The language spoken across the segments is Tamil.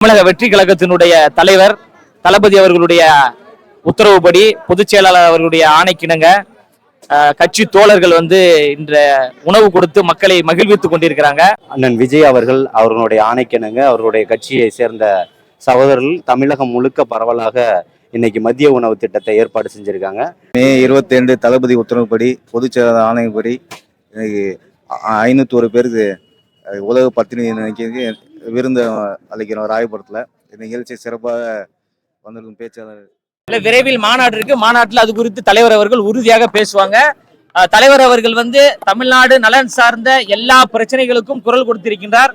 தமிழக வெற்றி கழகத்தினுடைய தலைவர் தளபதி அவர்களுடைய உத்தரவுப்படி பொதுச் செயலாளர் அவர்களுடைய ஆணைக்கிணங்க கட்சி தோழர்கள் வந்து இன்ற உணவு கொடுத்து மக்களை மகிழ்வித்துக் கொண்டிருக்கிறாங்க. அண்ணன் விஜய் அவர்கள் அவர்களுடைய ஆணைக்கிணங்க அவர்களுடைய கட்சியை சேர்ந்த சகோதரர்கள் தமிழகம் முழுக்க பரவலாக இன்னைக்கு மதிய உணவு திட்டத்தை ஏற்பாடு செஞ்சிருக்காங்க. மே இருபத்தி ரெண்டு தளபதி உத்தரவுப்படி பொதுச் செயலாளர் ஆணையப்படி இன்னைக்கு ஐநூற்றி ஒரு பேருக்கு உலக பத்தினி விருந்து அளிக்கிறோம் ராயபுரத்தில். இந்த நிகழ்ச்சி சிறப்பாக வந்திருக்கும் பேச்சாளர். இல்லை விரைவில் மாநாடு இருக்கு. மாநாட்டில் அது குறித்து தலைவர் அவர்கள் உறுதியாக பேசுவாங்க. தலைவர் அவர்கள் வந்து தமிழ்நாடு நலன் சார்ந்த எல்லா பிரச்சனைகளுக்கும் குரல் கொடுத்திருக்கின்றார்.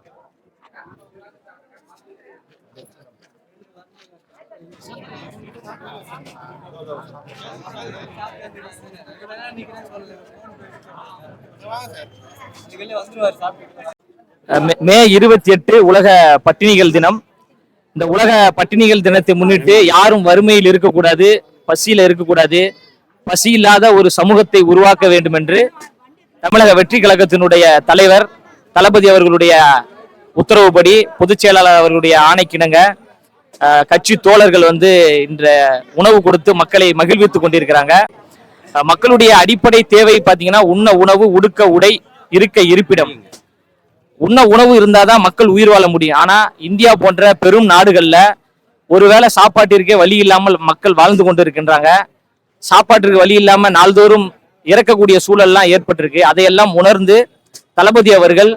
மே- இருபத்தி எட்டு உலக பட்டினிகள் தினம். இந்த உலக பட்டினிகள் தினத்தை முன்னிட்டு யாரும் வறுமையில் இருக்கக்கூடாது பசியில இருக்கக்கூடாது பசி இல்லாத ஒரு சமூகத்தை உருவாக்க வேண்டும் என்று தமிழக வெற்றி கழகத்தினுடைய தலைவர் தளபதி அவர்களுடைய உத்தரவுப்படி பொதுச் செயலாளர் அவர்களுடைய ஆணைக்கிணங்க கட்சி தோழர்கள் வந்து இன்ற உணவு கொடுத்து மக்களை மகிழ்வித்துக் கொண்டிருக்கிறாங்க. மக்களுடைய அடிப்படை தேவை பார்த்தீங்கன்னா உண்ண உணவு உடுக்க உடை இருக்க இருப்பிடம். உண்ண உணவு இருந்தாதான் மக்கள் உயிர் வாழ முடியும். ஆனா இந்தியா போன்ற பெரும் நாடுகள்ல ஒருவேளை சாப்பாட்டிற்கே வழி இல்லாமல் மக்கள் வாழ்ந்து கொண்டு இருக்கின்றாங்க சாப்பாட்டிற்கு வழி இல்லாம நாள்தோறும் இறக்கக்கூடிய சூழல்லாம் ஏற்பட்டிருக்கு. அதையெல்லாம் உணர்ந்து தளபதி அவர்கள்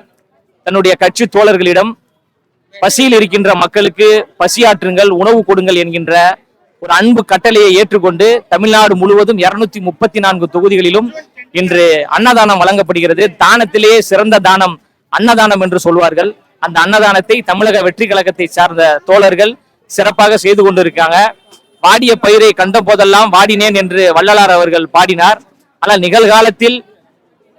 தன்னுடைய கட்சி தோழர்களிடம் பசியில் இருக்கின்ற மக்களுக்கு பசியாற்றுங்கள் உணவு கொடுங்கள் என்கின்ற ஒரு அன்பு கட்டளையை ஏற்றுக்கொண்டு தமிழ்நாடு முழுவதும் இருநூத்தி முப்பத்தி நான்கு தொகுதிகளிலும் இன்று அன்னதானம் வழங்கப்படுகிறது. தானத்திலேயே சிறந்த தானம் அன்னதானம் என்று சொல்வார்கள். அந்த அன்னதானத்தை தமிழக வெற்றி கழகத்தை சார்ந்த தோழர்கள் சிறப்பாக செய்து கொண்டிருக்காங்க. வாடிய பயிரை கண்ட போதெல்லாம் வாடினேன் என்று வள்ளலார் அவர்கள் பாடினார். ஆனால் நிகழ்காலத்தில்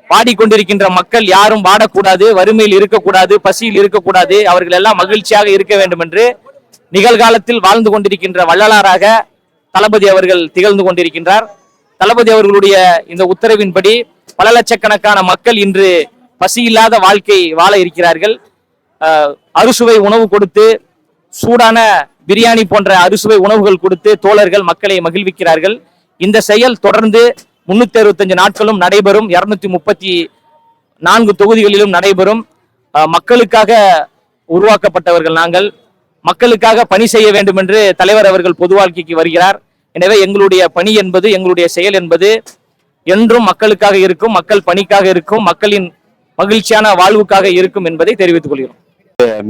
பாடிக்கொண்டிருக்கின்ற மக்கள் யாரும் வாடக்கூடாது வறுமையில் இருக்கக்கூடாது பசியில் இருக்கக்கூடாது. அவர்கள் எல்லாம் மகிழ்ச்சியாக இருக்க வேண்டும் என்று நிகழ்காலத்தில் வாழ்ந்து கொண்டிருக்கின்ற வள்ளலாராக தளபதி அவர்கள் திகழ்ந்து கொண்டிருக்கின்றார். தளபதி அவர்களுடைய இந்த உத்தரவின்படி பல லட்சக்கணக்கான மக்கள் இன்று பசி இல்லாத வாழ்க்கை வாழ இருக்கிறார்கள். அறுசுவை உணவு கொடுத்து சூடான பிரியாணி போன்ற அறுசுவை உணவுகள் கொடுத்து தோழர்கள் மக்களை மகிழ்விக்கிறார்கள். இந்த செயல் தொடர்ந்து முன்னூத்தி அறுபத்தஞ்சு நாட்களும் நடைபெறும். இருநூத்தி முப்பத்தி நான்கு தொகுதிகளிலும் நடைபெறும். மக்களுக்காக உருவாக்கப்பட்டவர்கள் நாங்கள். மக்களுக்காக பணி செய்ய வேண்டும் என்று தலைவர் அவர்கள் பொது வாழ்க்கைக்கு வருகிறார். எனவே எங்களுடைய பணி என்பது எங்களுடைய செயல் என்பது என்றும் மக்களுக்காக இருக்கும் மக்கள் பணிக்காக இருக்கும் மக்களின் மகிழ்ச்சியான வாழ்வுக்காக இருக்கும் என்பதை தெரிவித்துக் கொள்கிறோம்.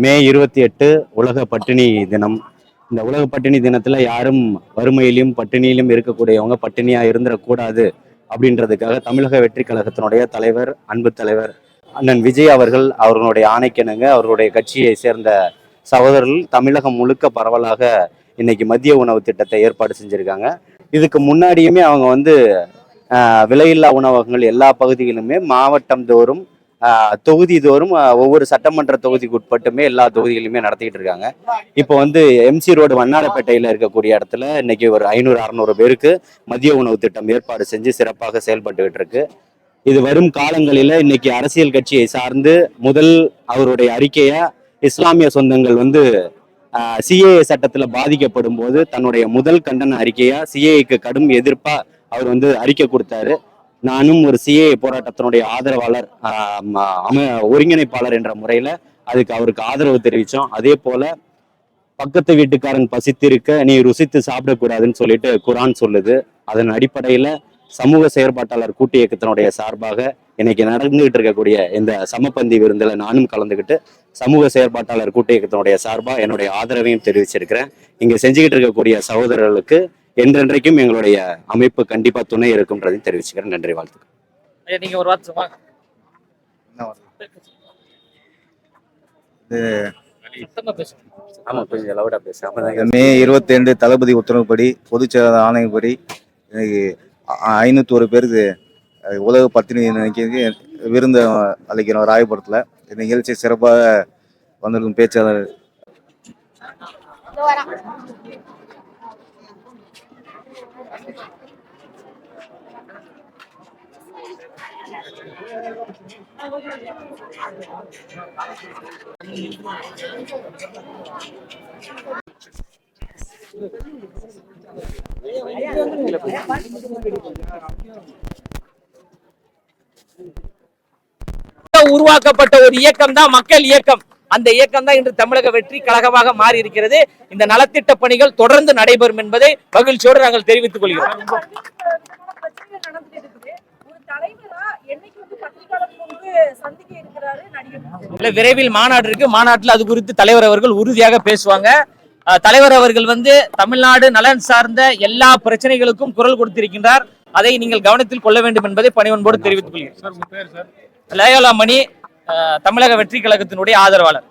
மே இருபத்தி எட்டு உலக பட்டினி தினம். இந்த உலக பட்டினி தினத்துல யாரும் வறுமையிலும் பட்டினியிலும் இருக்கக்கூடியவங்க பட்டினியா இருந்துடக்கூடாது. அப்படின்றதுக்காக தமிழக வெற்றி கழகத்தினுடைய தலைவர் அன்பு தலைவர் அண்ணன் விஜய் அவர்கள் அவர்களுடைய ஆணைக்கிணங்க அவர்களுடைய கட்சியை சேர்ந்த சகோதரர்கள் தமிழகம் முழுக்க பரவலாக இன்னைக்கு மதிய உணவு திட்டத்தை ஏற்பாடு செஞ்சுருக்காங்க. இதுக்கு முன்னாடியுமே அவங்க வந்து ஆஹ், விலையில்லா உணவகங்கள் எல்லா பகுதிகளிலுமே மாவட்டம் தோறும் தொகுதி தோறும் ஒவ்வொரு சட்டமன்ற தொகுதிக்கு உட்பட்டுமே எல்லா தொகுதிகளிலுமே நடத்திட்டு இருக்காங்க. இப்போ வந்து எம்சி ரோடு வண்ணாரப்பேட்டையில் இருக்கக்கூடிய இடத்துல இன்னைக்கு ஒரு ஐநூறு அறநூறு பேருக்கு மதிய உணவு திட்டம் ஏற்பாடு செஞ்சு சிறப்பாக செயல்பட்டுக்கிட்டு இருக்கு. இது வரும் காலங்களில் இன்னைக்கு அரசியல் கட்சியை சார்ந்து முதல் அவருடைய அறிக்கையை இஸ்லாமிய சொந்தங்கள் வந்து சிஏஏ சட்டத்தில் பாதிக்கப்படும் போது தன்னுடைய முதல் கண்டன அறிக்கையா சிஏஏக்கு கடும் எதிர்ப்பா அவர் வந்து அறிக்கை கொடுத்தாரு. நானும் ஒரு சிஏ போராட்டத்தினுடைய ஆதரவாளர் அம ஒருங்கிணைப்பாளர் என்ற முறையில அதுக்கு அவருக்கு ஆதரவு தெரிவித்தோம் அதே போல பக்கத்து வீட்டுக்காரன் பசித்திருக்க நீ ருசித்து சாப்பிடக்கூடாதுன்னு சொல்லிட்டு குரான் சொல்லுது. அதன் அடிப்படையில சமூக செயற்பாட்டாளர் கூட்டு இயக்கத்தினுடைய சார்பாக இன்னைக்கு நடந்துகிட்டு இருக்கக்கூடிய இந்த சமப்பந்தி விருந்தில் நானும் கலந்துக்கிட்டு சமூக செயற்பாட்டாளர் கூட்டு இயக்கத்தினுடைய சார்பாக என்னுடைய ஆதரவையும் தெரிவிச்சிருக்கிறேன். இங்க செஞ்சுக்கிட்டு இருக்கக்கூடிய சகோதரர்களுக்கு என்றென்றைக்கும் எங்களுடைய அமைப்பு கண்டிப்பா துணை இருக்கும்ன்றதையும் தெரிவிச்சுக்கிறேன். நன்றி வாழ்த்துக்கள். நீங்க ஒரு வார்த்தை சொல்லுங்க. மே இருபத்தி ரெண்டு தளபதி உத்தரவுப்படி பொதுச் செயலாளர் ஆணையப்படி இன்னைக்கு ஐநூத்தி ஒரு பேருக்கு உலக பத்தினி நினைக்கிறது விருந்து அளிக்கிறோம் ராயபுரத்தில் இந்த நிகழ்ச்சி சிறப்பாக வந்திருக்கும் பேச்சாளர். உருவாக்கப்பட்ட ஒரு இயக்கம் தான் மக்கள் இயக்கம். அந்த இயக்கம் தான் இன்று தமிழக வெற்றி கழகமாக மாறி இருக்கிறது இந்த நலத்திட்ட பணிகள் தொடர்ந்து நடைபெறும் என்பதை மகிழ்ச்சியோடு நாங்கள் தெரிவித்துக் கொள்கிறோம். இல்ல விரைவில் மாநாடு இருக்கு. மாநாட்டில் அது குறித்து தலைவர் அவர்கள் உறுதியாக பேசுவாங்க. தலைவர் அவர்கள் வந்து தமிழ்நாடு நலன் சார்ந்த எல்லா பிரச்சனைகளுக்கும் குரல் கொடுத்திருக்கின்றார். அதை நீங்கள் கவனத்தில் கொள்ள வேண்டும் என்பதை பணிவன்போடு தெரிவித்துக் கொள்கிறேன். லயோலா மணி தமிழக வெற்றி கழகத்தினுடைய ஆதரவாளர்.